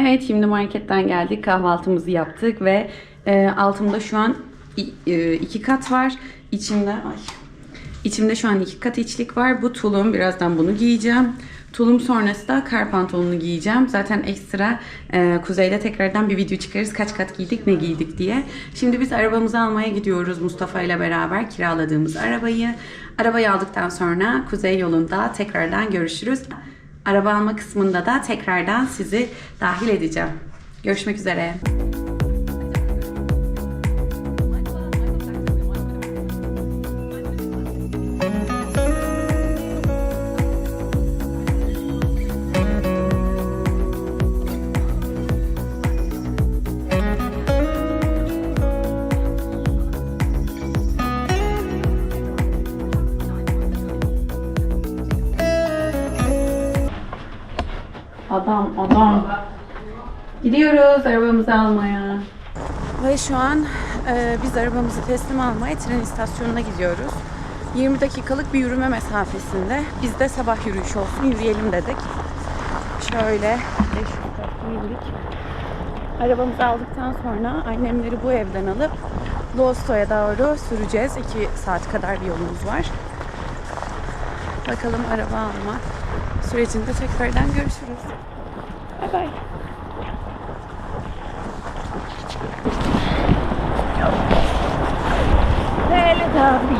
Evet şimdi marketten geldik kahvaltımızı yaptık ve e, altımda şu an e, iki kat var. İçimde ay İçimde şu an iki kat içlik var. Bu tulum. Birazdan bunu giyeceğim. Tulum sonrası da kar pantolonunu giyeceğim. Zaten ekstra e, Kuzey'le tekrardan bir video çıkarız. Kaç kat giydik, ne giydik diye. Şimdi biz arabamızı almaya gidiyoruz Mustafa ile beraber kiraladığımız arabayı. Arabayı aldıktan sonra Kuzey yolunda tekrardan görüşürüz. Araba alma kısmında da tekrardan sizi dahil edeceğim. Görüşmek üzere. Adam, adam. Gidiyoruz arabamızı almaya. Ve şu an e, biz arabamızı teslim almaya tren istasyonuna gidiyoruz. 20 dakikalık bir yürüme mesafesinde. Biz de sabah yürüyüş olsun yürüyelim dedik. Şöyle 500 kat indik. Arabamızı aldıktan sonra annemleri bu evden alıp Losto'ya doğru süreceğiz. 2 saat kadar bir yolumuz var. Bakalım araba alma sürecinde tekrardan görüşürüz. daarbij. Hele dag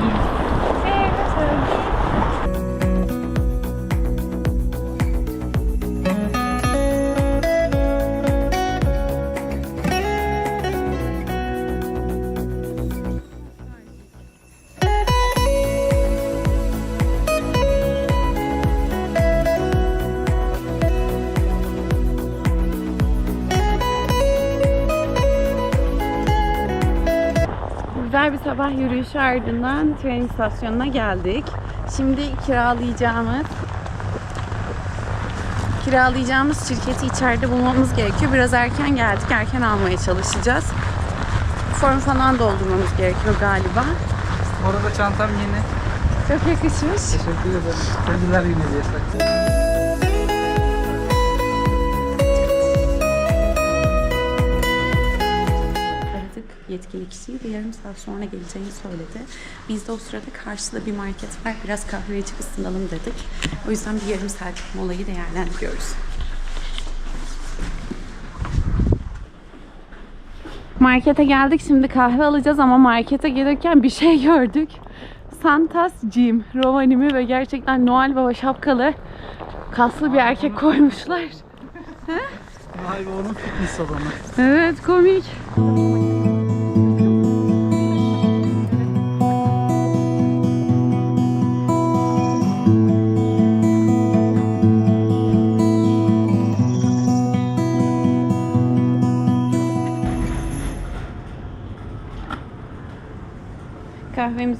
sabah yürüyüşü ardından tren istasyonuna geldik. Şimdi kiralayacağımız kiralayacağımız şirketi içeride bulmamız gerekiyor. Biraz erken geldik. Erken almaya çalışacağız. Form falan doldurmamız gerekiyor galiba. Orada çantam yeni. Çok yakışmış. Teşekkür ederim. Sevgiler yine diye. Yetkili kişiyi ve yarım saat sonra geleceğini söyledi. Biz de o sırada karşıda bir market var. Biraz kahve içip ısınalım dedik. O yüzden bir yarım saat molayı değerlendiriyoruz. Markete geldik şimdi kahve alacağız ama markete gelirken bir şey gördük. Santas Jim, Rovaniemi ve gerçekten Noel Baba şapkalı kaslı bir erkek koymuşlar. Vay be onun fitness salonu. Evet komik.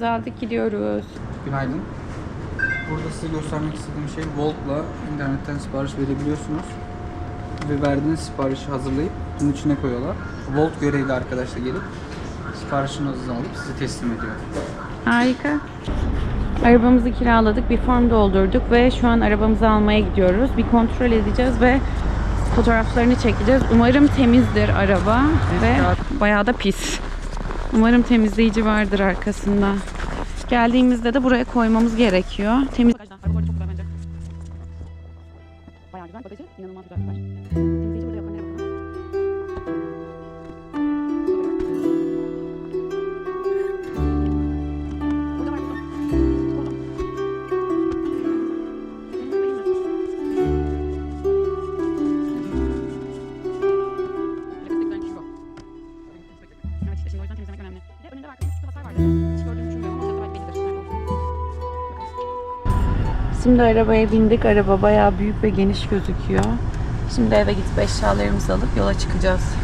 Kahvemizi aldık gidiyoruz. Günaydın. Burada size göstermek istediğim şey Volt'la internetten sipariş verebiliyorsunuz. Ve verdiğiniz siparişi hazırlayıp bunun içine koyuyorlar. Volt görevli arkadaş da gelip siparişinizi alıp size teslim ediyor. Harika. Arabamızı kiraladık, bir form doldurduk ve şu an arabamızı almaya gidiyoruz. Bir kontrol edeceğiz ve fotoğraflarını çekeceğiz. Umarım temizdir araba ve bayağı da pis. Umarım temizleyici vardır arkasında. Geldiğimizde de buraya koymamız gerekiyor. Temiz Bayağı güzel bagajı, inanılmaz güzel var. Şimdi arabaya bindik. Araba bayağı büyük ve geniş gözüküyor. Şimdi eve gidip eşyalarımızı alıp yola çıkacağız.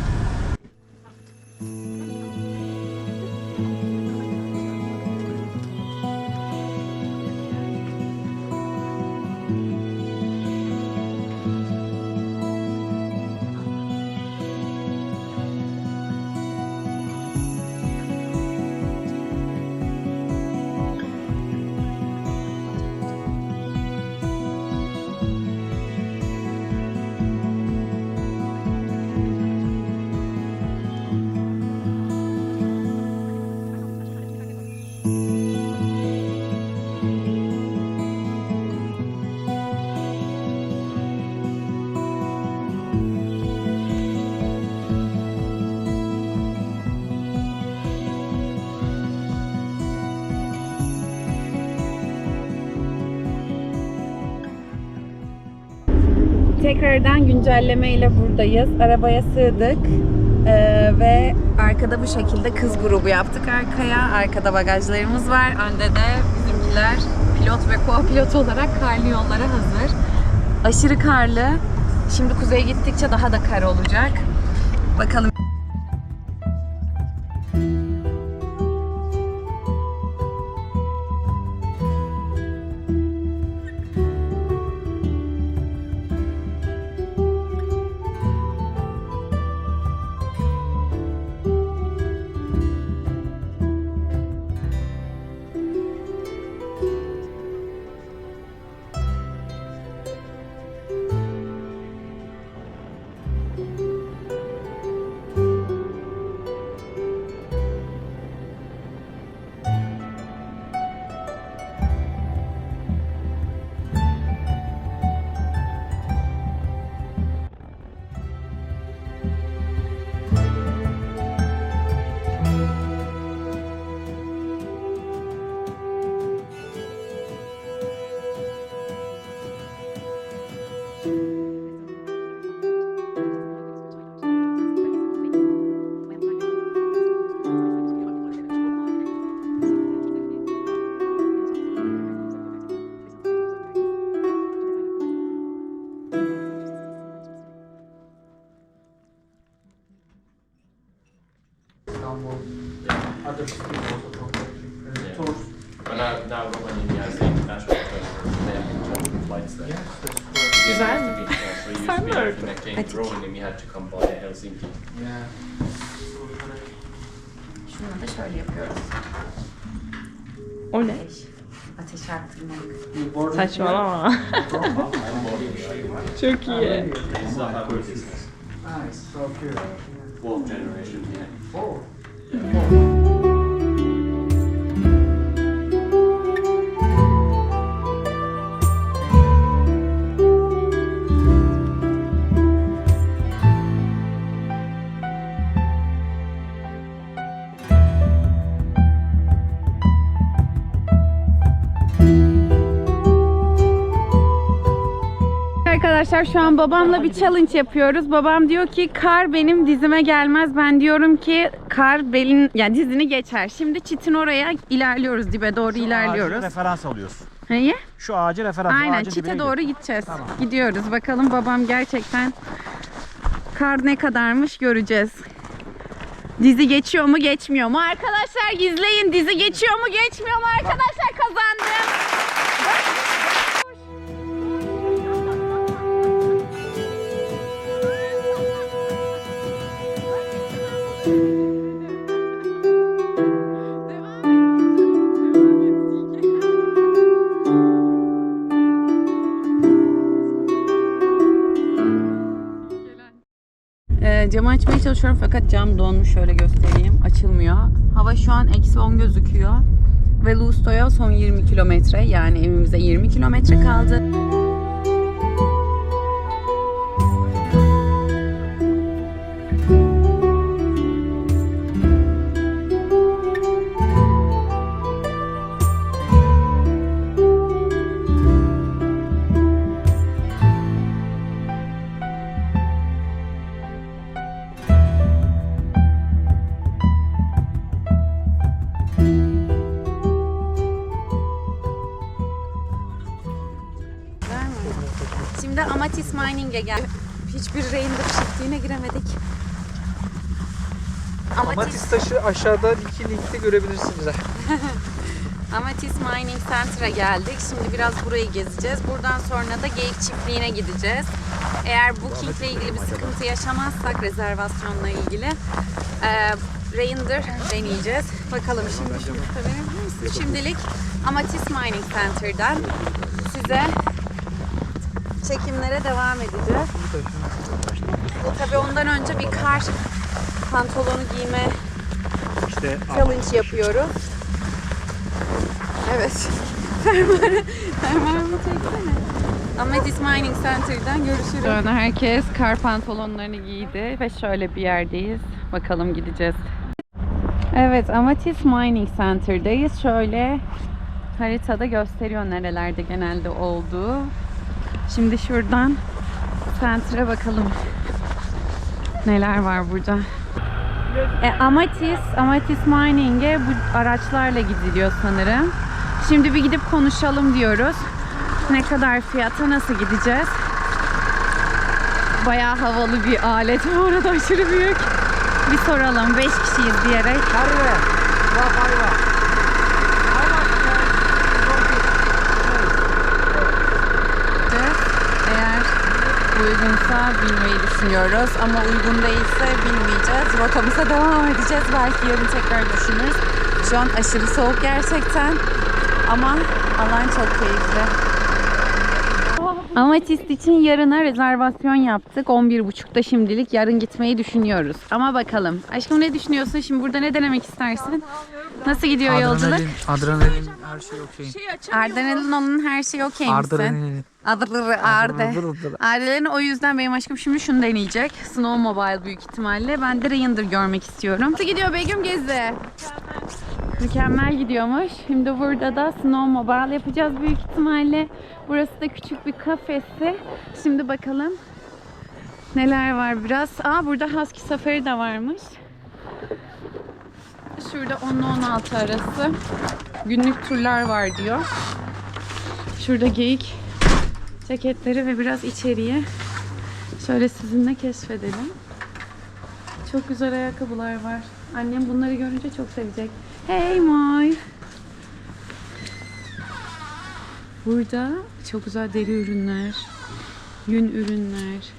Tekrardan güncelleme ile buradayız. Arabaya sığdık. Ee, ve arkada bu şekilde kız grubu yaptık arkaya. Arkada bagajlarımız var. Önde de bizimkiler pilot ve co-pilot olarak karlı yollara hazır. Aşırı karlı. Şimdi kuzeye gittikçe daha da kar olacak. Bakalım. Saçmalama. Çok iyi. Arkadaşlar şu an babamla bir challenge yapıyoruz. Babam diyor ki kar benim dizime gelmez. Ben diyorum ki kar belin yani dizini geçer. Şimdi çitin oraya ilerliyoruz dibe doğru Ağacı ilerliyoruz. referans alıyorsun. Neyi? Şu ağacı referans. Aynen ağacın çite doğru gir. gideceğiz. Gidiyoruz. Bakalım babam gerçekten kar ne kadarmış göreceğiz. Dizi geçiyor mu geçmiyor mu? Arkadaşlar izleyin dizi geçiyor mu geçmiyor mu? Arkadaşlar kazandım. Camı açmaya çalışıyorum fakat cam donmuş. Şöyle göstereyim. Açılmıyor. Hava şu an eksi 10 gözüküyor. Ve Lusto'ya son 20 kilometre yani evimize 20 kilometre kaldı. Amatis Mining'e gel. Hiçbir render çiftliğine giremedik. Amatis, Matis taşı aşağıda iki linkte görebilirsiniz. Amatis Mining Center'a geldik. Şimdi biraz burayı gezeceğiz. Buradan sonra da Geyik Çiftliği'ne gideceğiz. Eğer booking ile ilgili bir sıkıntı yaşamazsak rezervasyonla ilgili e, render deneyeceğiz. Bakalım şimdi? Şimdilik Amatis Mining Center'dan size çekimlere devam edeceğiz. Tabii ondan önce bir kar pantolonu giyme İşte challenge yapıyoruz. Evet. Fermuarı, fermuarımı çeksene. Amethyst Mining Center'dan görüşürüz. Sonra herkes kar pantolonlarını giydi ve şöyle bir yerdeyiz. Bakalım gideceğiz. Evet, Amethyst Mining Center'dayız. Şöyle haritada gösteriyor nerelerde genelde olduğu. Şimdi şuradan Center'a bakalım. Neler var burada? E, Amatis, Amatis Mining'e bu araçlarla gidiliyor sanırım. Şimdi bir gidip konuşalım diyoruz. Ne kadar fiyata nasıl gideceğiz? Bayağı havalı bir alet bu arada aşırı büyük. Bir soralım 5 kişiyiz diyerek. Eğer uygunsa binmeyi düşünüyoruz ama uygun değilse binmeyeceğiz. Rotamıza devam edeceğiz. Belki yarın tekrar düşünürüz. Şu an aşırı soğuk gerçekten ama alan çok keyifli. Amatist için yarına rezervasyon yaptık. 11.30'da şimdilik yarın gitmeyi düşünüyoruz. Ama bakalım. Aşkım ne düşünüyorsun? Şimdi burada ne denemek istersin? Nasıl gidiyor yolculuk? adrenalin her şey okey. Ardenel'in onun her şeyi okey misin? Adrenalin. Adırırı Arde. Ardelerin o yüzden benim aşkım şimdi şunu deneyecek. Snowmobile büyük ihtimalle. Ben de Reindeer görmek istiyorum. Nasıl gidiyor Begüm Gezi? Mükemmel gidiyormuş. Şimdi burada da snowmobile yapacağız büyük ihtimalle. Burası da küçük bir kafesi. Şimdi bakalım neler var biraz. Aa burada Husky Safari de varmış. Şurada 10 ile 16 arası günlük turlar var diyor. Şurada geyik ceketleri ve biraz içeriye şöyle sizinle keşfedelim. Çok güzel ayakkabılar var. Annem bunları görünce çok sevecek. Hey Moy. Burada çok güzel deri ürünler, yün ürünler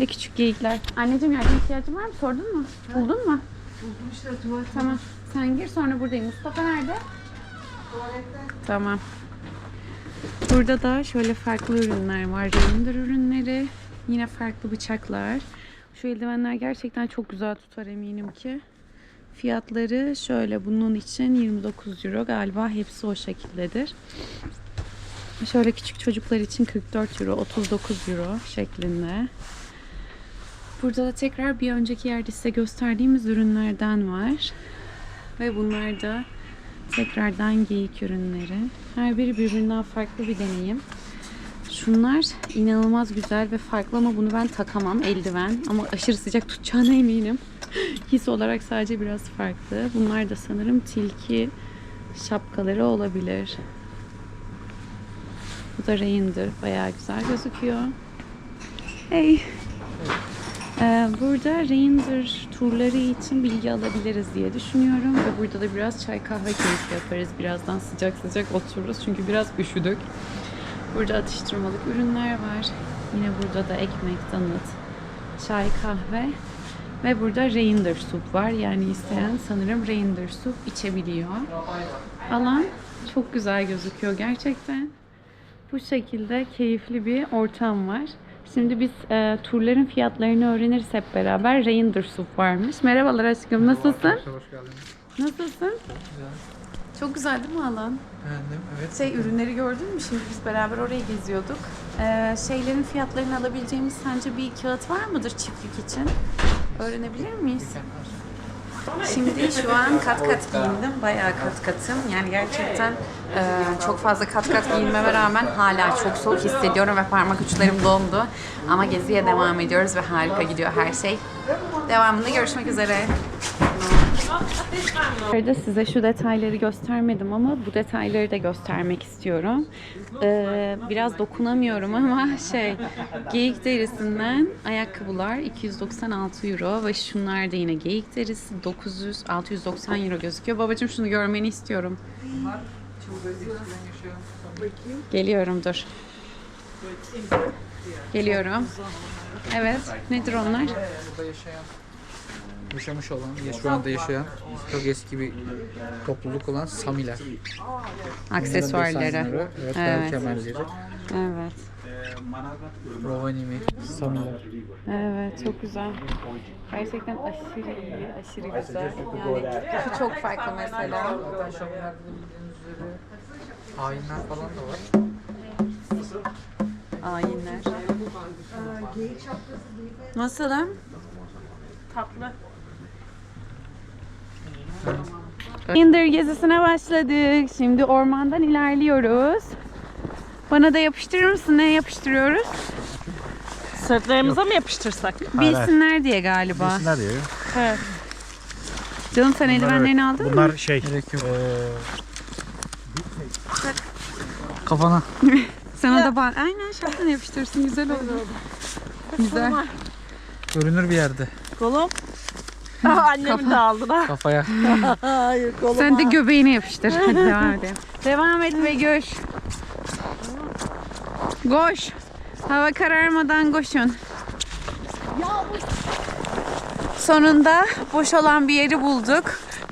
ve küçük geyikler. Anneciğim yardım ihtiyacın var mı? Sordun mu? Buldun mu? Buldum işte tuvalet. Tamam. Sen gir sonra buradayım. Mustafa nerede? Tamam. Burada da şöyle farklı ürünler var. Render ürünleri. Yine farklı bıçaklar. Şu eldivenler gerçekten çok güzel tutar eminim ki. Fiyatları şöyle bunun için 29 euro galiba hepsi o şekildedir. Şöyle küçük çocuklar için 44 euro, 39 euro şeklinde. Burada da tekrar bir önceki yerde size gösterdiğimiz ürünlerden var. Ve bunlar da tekrardan geyik ürünleri. Her biri birbirinden farklı bir deneyim. Şunlar inanılmaz güzel ve farklı ama bunu ben takamam eldiven ama aşırı sıcak tutacağına eminim. His olarak sadece biraz farklı. Bunlar da sanırım tilki şapkaları olabilir. Bu da reindeer. Bayağı güzel gözüküyor. Hey. Ee, burada reindeer turları için bilgi alabiliriz diye düşünüyorum. Ve burada da biraz çay kahve keyfi yaparız. Birazdan sıcak sıcak otururuz çünkü biraz üşüdük. Burada atıştırmalık ürünler var. Yine burada da ekmek, donut, çay, kahve ve burada reindeer soup var. Yani isteyen sanırım reindeer soup içebiliyor. Alan çok güzel gözüküyor gerçekten. Bu şekilde keyifli bir ortam var. Şimdi biz e, turların fiyatlarını öğreniriz hep beraber. Reindeer soup varmış. Merhabalar aşkım, nasılsın? Hoş geldiniz. Nasılsın? Çok güzel değil mi alan? Beğendim. Evet. Şey ürünleri gördün mü? Şimdi biz beraber orayı geziyorduk. Ee, şeylerin fiyatlarını alabileceğimiz sence bir kağıt var mıdır çiftlik için? Öğrenebilir miyiz? Şimdi şu an kat kat giyindim. Bayağı kat katım. Yani gerçekten e, çok fazla kat kat giyinmeme rağmen hala çok soğuk hissediyorum ve parmak uçlarım dondu. Ama geziye devam ediyoruz ve harika gidiyor her şey. Devamında görüşmek üzere. Arada size şu detayları göstermedim ama bu detayları da göstermek istiyorum. Ee, biraz dokunamıyorum ama şey geyik derisinden ayakkabılar 296 euro ve şunlar da yine geyik derisi 900 690 euro gözüküyor. Babacığım şunu görmeni istiyorum. Geliyorum dur. Geliyorum. Evet. Nedir onlar? Yaşamış olan, ya şu anda yaşayan çok eski bir topluluk olan Samiler. Aksesuarları. Evet, Evet. kemerleri. Evet. Rovanimi, Samiler. Evet çok güzel. Gerçekten aşırı iyi, aşırı güzel. Yani şu çok farklı mesela. Ayinler falan da var. Ayinler. Nasılım? Tatlı. İndir gezisine başladık. Şimdi ormandan ilerliyoruz. Bana da yapıştırır mısın? Ne yapıştırıyoruz? Sırtlarımıza mı yapıştırsak? Bilsinler diye galiba. Bilsinler diye. Evet. Canım sen eldivenlerini aldın mı? Bunlar şey. Gerek yok. Kafana. Sana da ben aynen şapkana yapıştırsın güzel oldu. Güzel. Görünür bir yerde. Kolum. Aa, annemin de aldın ha. Kafaya. Hayır kolum. Sen de göbeğine yapıştır. Hadi devam edelim. Devam et ve göş. Koş. Hava kararmadan koşun. Sonunda boş olan bir yeri bulduk.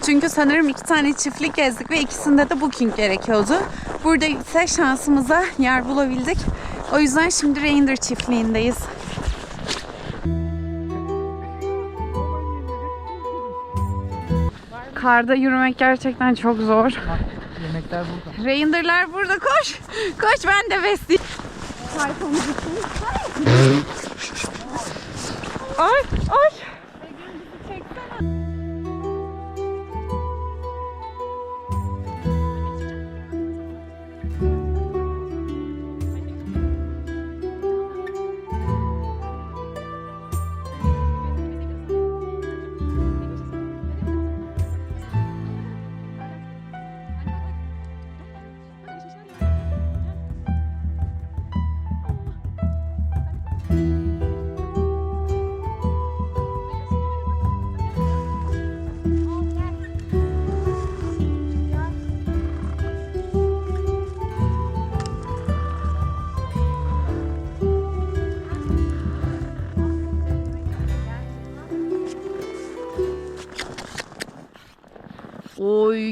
Çünkü sanırım iki tane çiftlik gezdik ve ikisinde de booking gerekiyordu. Burada ise şansımıza yer bulabildik. O yüzden şimdi Reindeer çiftliğindeyiz. Karda yürümek gerçekten çok zor. Yemekler burada. Reindeer'lar burada koş. Koş ben de besleyeyim. Ay ay.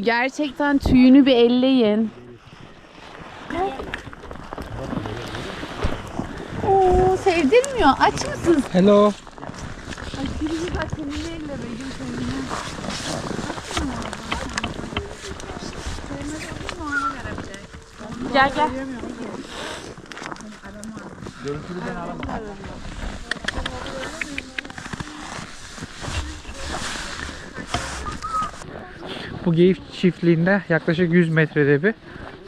Gerçekten tüyünü bir elleyin. Oo sevdirmiyor. Aç mısın? Hello. Gel gel. Bu geyik çiftliğinde yaklaşık 100 metrede bir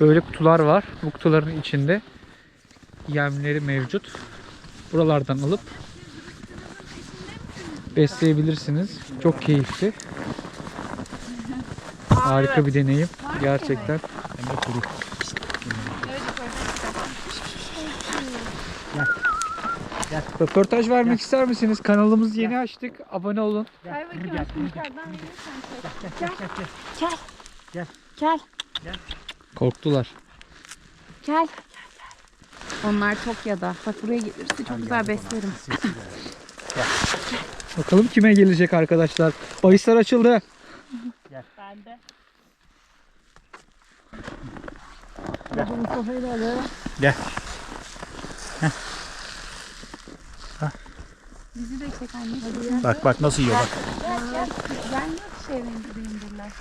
böyle kutular var. Bu kutuların içinde yemleri mevcut. Buralardan alıp besleyebilirsiniz. Çok keyifli. Harika bir deneyim. Gerçekten. hem de kuru. Röportaj vermek ister misiniz? Kanalımızı yeni açtık. Abone olun. Gel. Korktular. Gel. Onlar Tokyo'da. Bak buraya gelirse çok güzel beslerim. Bakalım kime gelecek arkadaşlar. Bahisler açıldı. Ben de. Gel. Bizi de çek anne. Bak bak nasıl yiyor bak. Gelmiyor ki şey rendirler.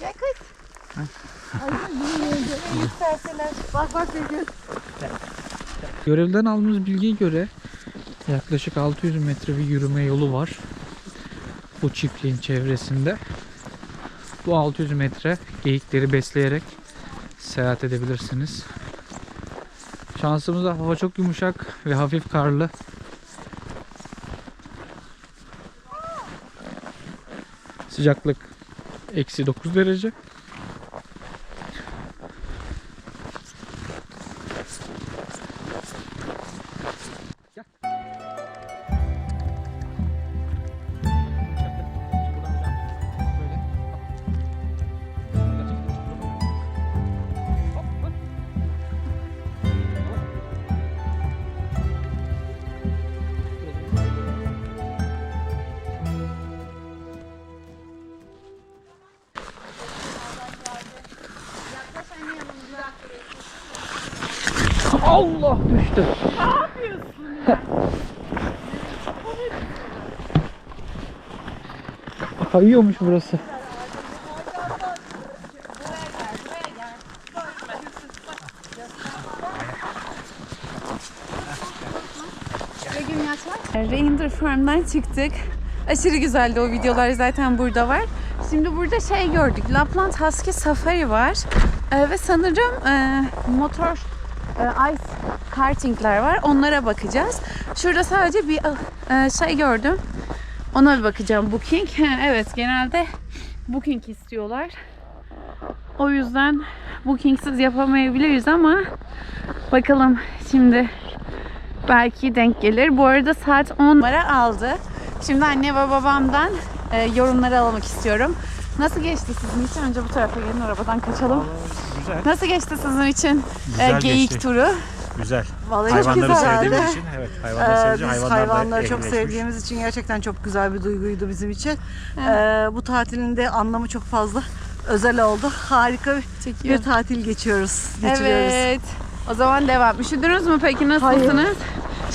Gel kız. Bak bak Begüm. Görevden aldığımız bilgiye göre yaklaşık 600 metre bir yürüme yolu var. Bu çiftliğin çevresinde. Bu 600 metre geyikleri besleyerek seyahat edebilirsiniz. Şansımıza hava çok yumuşak ve hafif karlı. Sıcaklık eksi 9 derece. Allah düştü. Ne yapıyorsun Kayıyormuş burası. Reindeer Farm'dan çıktık. Aşırı güzeldi o videolar zaten burada var. Şimdi burada şey gördük. Lapland Husky Safari var. Ee, ve sanırım e, motor e, ice kartingler var. Onlara bakacağız. Şurada sadece bir e, şey gördüm. Ona bir bakacağım. Booking. Evet genelde booking istiyorlar. O yüzden bookingsiz yapamayabiliriz ama bakalım şimdi belki denk gelir. Bu arada saat 10 numara aldı. Şimdi anne ve babamdan e, yorumları almak istiyorum. Nasıl geçti sizin için? Önce bu tarafa gelin arabadan kaçalım. Güzel. Nasıl geçti sizin için Güzel e, geyik geçti. turu? Güzel. Vallahi çok Hayvanları güzeldi. sevdiğimiz için evet hayvanları Ee, biz hayvanları çok sevdiğimiz için gerçekten çok güzel bir duyguydu bizim için. Ee, bu tatilin de anlamı çok fazla özel oldu. Harika bir, Çekiyor. bir tatil geçiyoruz, geçiriyoruz. Evet. O zaman devam. Üşüdünüz mü peki? Nasılsınız?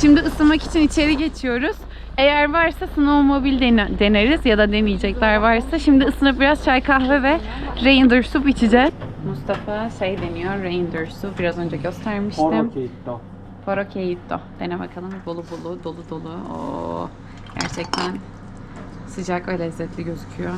Şimdi ısınmak için içeri geçiyoruz. Eğer varsa snowmobile dene- deneriz ya da deneyecekler varsa. Şimdi ısınıp biraz çay kahve ve reindeer soup içeceğiz. Mustafa şey deniyor reindeer soup. Biraz önce göstermiştim. Porokeito. Dene bakalım. Bolu bolu, dolu dolu. Oo, gerçekten sıcak ve lezzetli gözüküyor.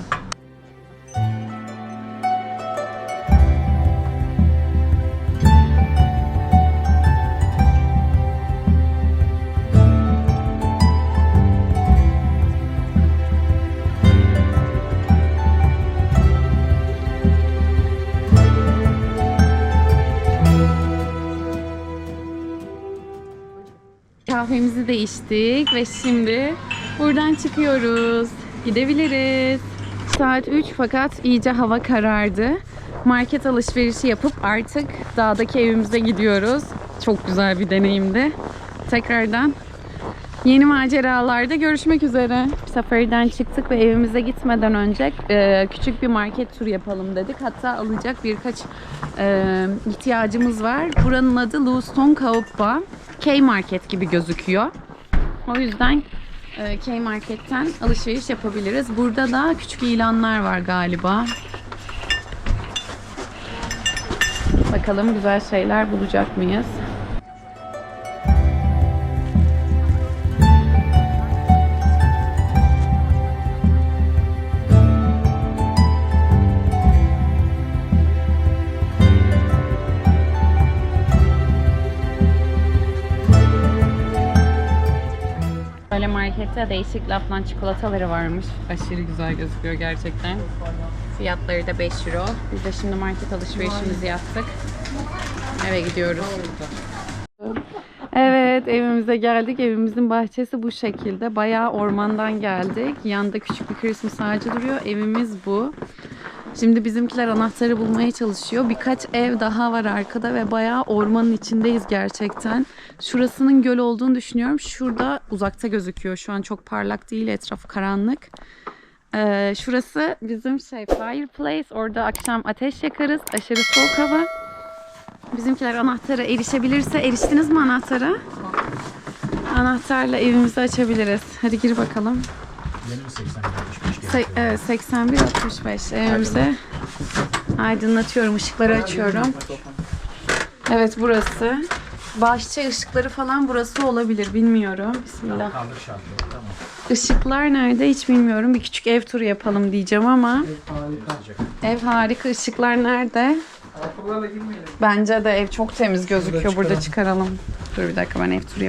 Kahvemizi de içtik ve şimdi buradan çıkıyoruz. Gidebiliriz. Saat 3 fakat iyice hava karardı. Market alışverişi yapıp artık dağdaki evimize gidiyoruz. Çok güzel bir deneyimdi. Tekrardan yeni maceralarda görüşmek üzere. Safariden çıktık ve evimize gitmeden önce e, küçük bir market turu yapalım dedik. Hatta alacak birkaç e, ihtiyacımız var. Buranın adı Lewiston Kauppa. K-Market gibi gözüküyor. O yüzden e, K-Market'ten alışveriş yapabiliriz. Burada da küçük ilanlar var galiba. Bakalım güzel şeyler bulacak mıyız? Markette değişik Lapland çikolataları varmış. Aşırı güzel gözüküyor gerçekten. Fiyatları da 5 euro. Biz de şimdi market alışverişimizi yaptık. Eve gidiyoruz. Evet evimize geldik. Evimizin bahçesi bu şekilde. Bayağı ormandan geldik. Yanında küçük bir Christmas ağacı duruyor. Evimiz bu. Şimdi bizimkiler anahtarı bulmaya çalışıyor. Birkaç ev daha var arkada ve bayağı ormanın içindeyiz gerçekten. Şurasının göl olduğunu düşünüyorum. Şurada uzakta gözüküyor. Şu an çok parlak değil. Etraf karanlık. Ee, şurası bizim şey fireplace. Orada akşam ateş yakarız. Aşırı soğuk hava. Bizimkiler anahtara erişebilirse eriştiniz mi anahtara? Anahtarla evimizi açabiliriz. Hadi gir bakalım. Benim 80 65 Se- evet 81 65 evimize aydınlatıyorum ışıkları açıyorum. Evet burası. Bahçe ışıkları falan burası olabilir bilmiyorum. Bismillah. Kaldır şartı. Tamam. Işıklar nerede hiç bilmiyorum. Bir küçük ev turu yapalım diyeceğim ama Harika. ev harika. Işıklar nerede? Ayakkabılarla girmeyelim. Bence de ev çok temiz gözüküyor. Burada çıkaralım. Dur bir dakika ben ev turu